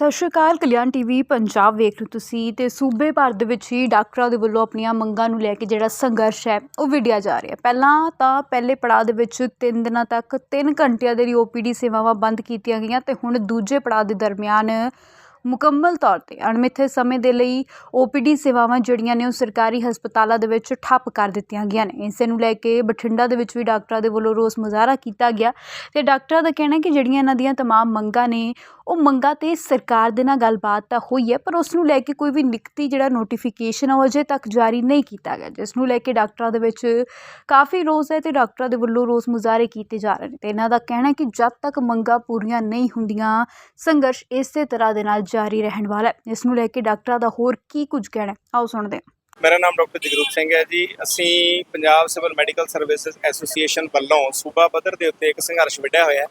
ਸਤਿ ਸ਼੍ਰੀ ਅਕਾਲ ਕਲਿਆਣ ਟੀਵੀ ਪੰਜਾਬ ਵੇਖ ਰਹੇ ਹੋ ਤੁਸੀਂ ਤੇ ਸੂਬੇ ਭਰ ਦੇ ਵਿੱਚ ਹੀ ਡਾਕਟਰਾਂ ਦੇ ਵੱਲੋਂ ਆਪਣੀਆਂ ਮੰਗਾਂ ਨੂੰ ਲੈ ਕੇ ਜਿਹੜਾ ਸੰਘਰਸ਼ ਹੈ ਉਹ ਵਿੱਢਿਆ ਜਾ ਰਿਹਾ ਪਹਿਲਾਂ ਤਾਂ ਪਹਿਲੇ ਪੜਾਅ ਦੇ ਵਿੱਚ 3 ਦਿਨਾਂ ਤੱਕ 3 ਘੰਟਿਆਂ ਦੇ ਲਈ ਓਪੀਡੀ ਸੇਵਾਵਾਂ ਬੰਦ ਕੀਤੀਆਂ ਗਈਆਂ ਤੇ ਹੁਣ ਦੂਜੇ ਪੜਾਅ ਦੇ ਦਰਮਿਆਨ ਮੁਕੰਮਲ ਤੌਰ ਤੇ ਅਣਮਿੱਥੇ ਸਮੇਂ ਦੇ ਲਈ ਓਪੀਡੀ ਸੇਵਾਵਾਂ ਜਿਹੜੀਆਂ ਨੇ ਉਹ ਸਰਕਾਰੀ ਹਸਪਤਾਲਾਂ ਦੇ ਵਿੱਚ ਠੱਪ ਕਰ ਦਿੱਤੀਆਂ ਗਈਆਂ ਨੇ ਇਸੇ ਨੂੰ ਲੈ ਕੇ ਬਠਿੰਡਾ ਦੇ ਵਿੱਚ ਵੀ ਡਾਕਟਰਾਂ ਦੇ ਵੱਲੋਂ ਰੋਸ ਮੁਜ਼ਾਹਰਾ ਕੀਤਾ ਗਿਆ ਤੇ ਡਾਕਟਰਾਂ ਦਾ ਕਹਿਣਾ ਹੈ ਕਿ ਜਿਹੜੀਆਂ ਇਹਨਾਂ ਦੀਆਂ तमाम ਮੰਗਾਂ ਨੇ ਉਹ ਮੰਗਾਂ ਤੇ ਸਰਕਾਰ ਦੇ ਨਾਲ ਗੱਲਬਾਤ ਤਾਂ ਹੋਈ ਹੈ, ਪਰ ਉਸ ਨੂੰ ਲੈ ਕੇ ਕੋਈ ਵੀ ਲਿਖਤੀ ਜਿਹੜਾ ਨੋਟੀਫਿਕੇਸ਼ਨ ਉਹ ਅਜੇ ਤੱਕ ਜਾਰੀ ਨਹੀਂ ਕੀਤਾ ਗਿਆ। ਜਿਸ ਨੂੰ ਲੈ ਕੇ ਡਾਕਟਰਾਂ ਦੇ ਵਿੱਚ ਕਾਫੀ ਰੋਸ ਹੈ ਤੇ ਡਾਕਟਰਾਂ ਦੇ ਵੱਲੋਂ ਰੋਸ ਮੁਜ਼ਾਹਰੇ ਕੀਤੇ ਜਾ ਰਹੇ ਨੇ। ਤੇ ਇਹਨਾਂ ਦਾ ਕਹਿਣਾ ਹੈ ਕਿ ਜਦ ਤੱਕ ਮੰਗਾਂ ਪੂਰੀਆਂ ਨਹੀਂ ਹੁੰਦੀਆਂ, ਸੰਘਰਸ਼ ਇਸੇ ਤਰ੍ਹਾਂ ਦੇ ਨਾਲ ਜਾਰੀ ਰਹਿਣ ਵਾਲਾ ਹੈ। ਇਸ ਨੂੰ ਲੈ ਕੇ ਡਾਕਟਰਾਂ ਦਾ ਹੋਰ ਕੀ ਕੁਝ ਕਹਿਣਾ ਆਓ ਸੁਣਦੇ ਹਾਂ। ਮੇਰਾ ਨਾਮ ਡਾਕਟਰ ਜਗਰੂਪ ਸਿੰਘ ਹੈ ਜੀ। ਅਸੀਂ Punjab civil medical services association ਵੱਲੋਂ ਸੂਬਾ ਪੱਧਰ ਦੇ ਉੱਤੇ ਇੱਕ ਸੰਘਰਸ਼ ਵਿੱਢਿਆ ਹੋਇਆ ਹੈ।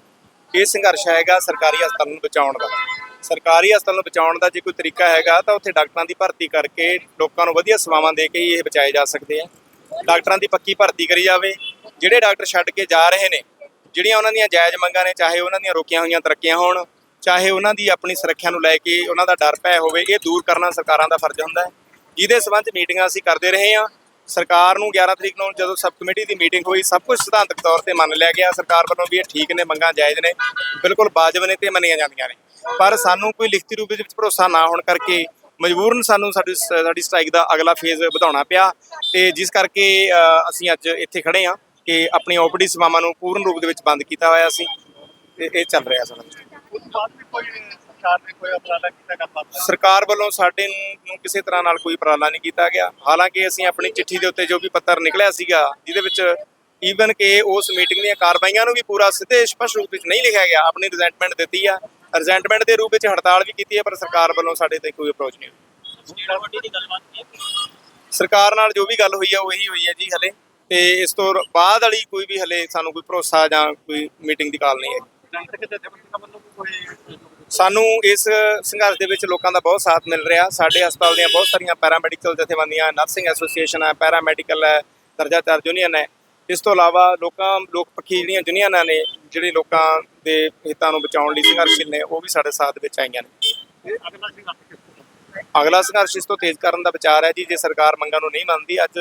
ਇਹ ਸੰਘਰਸ਼ ਹੈਗਾ ਸਰਕਾਰੀ ਹਸਪਤਾਲ ਨੂੰ ਬਚਾਉਣ ਦਾ। ਸਰਕਾਰੀ ਹਸਪਤਾਲ ਨੂੰ ਬਚਾਉਣ ਦਾ ਜੇ ਕੋਈ ਤਰੀਕਾ ਹੈਗਾ ਤਾਂ ਉੱਥੇ ਡਾਕਟਰਾਂ ਦੀ ਭਰਤੀ ਕਰਕੇ ਲੋਕਾਂ ਨੂੰ ਵਧੀਆ ਸੇਵਾਵਾਂ ਦੇ ਕੇ ਹੀ ਇਹ ਬਚਾਏ ਜਾ ਸਕਦੇ ਆ। ਡਾਕਟਰਾਂ ਦੀ ਪੱਕੀ ਭਰਤੀ ਕਰੀ ਜਾਵੇ। ਜਿਹੜੇ ਡਾਕਟਰ ਛੱਡ ਕੇ ਜਾ ਰਹੇ ਨੇ, ਜਿਹੜੀਆਂ ਉਹਨਾਂ ਦੀਆਂ ਜਾਇਜ਼ ਮੰਗਾਂ ਨੇ, ਚਾਹੇ ਉਹਨਾਂ ਦੀਆਂ ਰੋਕੀਆਂ ਹੋਈਆਂ ਤਰੱਕੀਆਂ ਹੋਣ, ਚਾਹੇ ਉਹਨਾਂ ਦੀ ਆਪਣੀ ਸੁਰੱਖਿਆ ਨੂੰ ਲੈ ਕੇ ਉਹਨਾਂ ਦਾ ਡਰ ਪੈ ਹੋਵੇ, ਇਹ ਦੂਰ ਕਰਨਾ ਸਰਕਾਰਾਂ ਦਾ ਫਰਜ਼ ਹੁੰਦਾ ਹੈ। ਜਿਹਦੇ ਸਬੰਧ ਮੀਟਿੰਗਾਂ ਅਸੀਂ ਕਰਦੇ ਰਹੇ ਹਾਂ। ਸਰਕਾਰ ਨੂੰ 11 ਤਰੀਕ ਨੂੰ ਜਦੋਂ ਸਬ ਕਮੇਟੀ ਦੀ ਮੀਟਿੰਗ ਹੋਈ, ਸਭ ਕੁਝ ਸਿਧਾਂਤਕ ਤੌਰ ਤੇ ਮੰਨ ਲਿਆ ਗਿਆ। ਸਰਕਾਰ ਵੱਲੋਂ ਵੀ ਇਹ ਠੀਕ ਨੇ, ਮੰਗਾਂ ਜਾਇਜ਼ ਨੇ, ਬਿਲਕੁਲ ਵਾਜਬ ਨੇ ਤੇ ਮੰਨੀਆਂ ਜਾਂਦੀਆਂ ਨੇ। ਪਰ ਸਾਨੂੰ ਕੋਈ ਲਿਖਤੀ ਰੂਪ ਵਿੱਚ ਭਰੋਸਾ ਨਾ ਹੋਣ ਕਰਕੇ ਮਜਬੂਰਨ ਸਾਨੂੰ ਸਾਡੀ ਸਾਡੀ ਸਟ੍ਰਾਈਕ ਦਾ ਅਗਲਾ ਫੇਜ਼ ਵਧਾਉਣਾ ਪਿਆ ਤੇ ਜਿਸ ਕਰਕੇ ਅਸੀਂ ਅੱਜ ਇੱਥੇ ਖੜੇ ਹਾਂ ਕਿ ਆਪਣੀ ਓਪੀਡੀ ਸੇਵਾਵਾਂ ਨੂੰ ਪੂਰਨ ਰੂਪ ਦੇ ਵਿੱਚ ਬੰਦ ਕੀਤਾ ਹੋਇਆ ਸੀ ਤੇ ਇਹ ਚੱਲ ਰਿਹਾ ਸਾਡਾ। ਸਰਕਾਰ ਨੇ ਕੋਈ ਉਪਰਾਲਾ ਕੀਤਾ ਗੱਲਬਾਤ ਦਾ? ਸਰਕਾਰ ਵੱਲੋਂ ਸਾਡੇ ਨੂੰ ਕਿਸੇ ਤਰ੍ਹਾਂ ਨਾਲ ਕੋਈ ਉਪਰਾਲਾ ਨਹੀਂ ਕੀਤਾ ਗਿਆ। ਹਾਲਾਂਕਿ ਅਸੀਂ ਆਪਣੀ ਚਿੱਠੀ ਦੇ ਉੱਤੇ ਜੋ ਵੀ ਪੱਤਰ ਨਿਕਲਿਆ ਸੀਗਾ ਜਿਹਦੇ ਵਿੱਚ ਈਵਨ ਕਿ ਉਸ ਮੀਟਿੰਗ ਦੀਆਂ ਕਾਰਵਾਈਆਂ ਨੂੰ ਵੀ ਪੂਰਾ ਸਿੱਧੇ ਸਪਸ਼ਟ ਰੂਪ ਵਿੱਚ ਨਹੀਂ ਲਿਖਿਆ ਗਿਆ ਆਪਣੀ ਰਿਜ਼ੈਂਟਮੈਂਟ ਦਿੱਤੀ ਆ। ਰਿਜ਼ੈਂਟਮੈਂਟ ਦੇ ਰੂਪ ਵਿੱਚ ਹੜਤਾਲ ਵੀ ਕੀਤੀ ਹੈ ਪਰ ਸਰਕਾਰ ਵੱਲੋਂ ਸਾਡੇ ਤੇ ਕੋਈ ਅਪਰੋਚ ਨਹੀਂ ਹੋਈ। ਸਰਕਾਰ ਨਾਲ ਜੋ ਵੀ ਗੱਲ ਹੋਈ ਆ ਉਹ ਹੋਈ ਹੈ ਜੀ ਹਲੇ। ਤੇ ਇਸ ਤੋਂ ਬਾਅਦ ਵਾਲੀ ਕੋਈ ਵੀ ਹਲੇ ਸਾਨੂੰ ਕੋਈ ਭਰੋਸਾ ਜਾਂ ਕੋਈ ਮੀਟਿੰਗ ਦੀ ਕਾਲ ਨਹੀਂ ਹੈ ਸਾਨੂੰ ਇਸ ਸੰਘਰਸ਼ ਦੇ ਵਿੱਚ ਲੋਕਾਂ ਦਾ ਬਹੁਤ ਸਾਥ ਮਿਲ ਰਿਹਾ। ਸਾਡੇ ਹਸਪਤਾਲ ਦੀਆਂ ਬਹੁਤ ਸਾਰੀਆਂ ਪੈਰਾਮੈਡੀਕਲ ਜਥੇਬੰਦੀਆਂ ਨਰਸਿੰਗ ਐਸੋਸੀਏਸ਼ਨ ਹੈ ਪੈਰਾਮੈਡੀਕਲ ਹੈ ਦਰਜਾ ਚਾਰ ਯੂਨੀਅਨ ਹੈ। ਇਸ ਤੋਂ ਇਲਾਵਾ ਲੋਕਾਂ, ਲੋਕ ਪੱਖੀ ਜਿਹੜੀਆਂ ਯੂਨੀਅਨਾਂ ਨੇ ਜਿਹੜੇ ਲੋਕਾਂ ਦੇ ਹਿੱਤਾਂ ਨੂੰ ਬਚਾਉਣ ਲਈ ਸੰਘਰਸ਼ੀਲ ਨੇ, ਉਹ ਵੀ ਸਾਡੇ ਸਾਥ ਵਿੱਚ ਆਈਆਂ ਨੇ। ਅਗਲਾ ਸੰਘਰਸ਼ ਇਸ ਤੋਂ ਤੇਜ਼ ਕਰਨ ਦਾ ਵਿਚਾਰ ਹੈ ਜੀ, ਜੇ ਸਰਕਾਰ ਮੰਗਾਂ ਨੂੰ ਨਹੀਂ ਮੰਨਦੀ, ਅੱਜ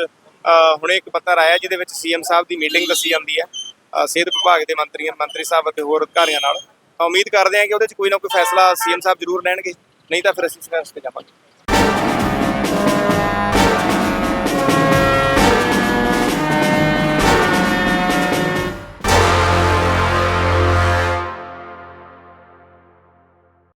ਹੁਣੇ ਇੱਕ ਪੱਤਰ ਆਇਆ ਜਿਹਦੇ ਵਿੱਚ ਸੀਐਮ ਸਾਹਿਬ ਦੀ ਮੀਟਿੰਗ ਦੱਸੀ ਜਾਂਦੀ ਹੈ। ਸਿਹਤ ਵਿਭਾਗ ਦੇ ਮੰਤਰੀਆਂ ਮੰਤਰੀ ਸਾਹਿਬ ਅਤੇ ਹੋਰ ਅਧਿਕਾਰੀਆਂ ਨਾਲ। ਤਾਂ ਉਮੀਦ ਕਰਦੇ ਹਾਂ ਕਿ ਉਹਦੇ 'ਚ ਕੋਈ ਨਾ ਕੋਈ ਫੈਸਲਾ ਸੀਐਮ ਸਾਹਿਬ ਜ਼ਰੂਰ ਲੈਣਗੇ। ਨਹੀਂ ਤਾਂ ਫਿਰ ਅਸੀਂ ਸੰਘਰਸ਼ ਤੇ ਜਾਵਾਂਗੇ।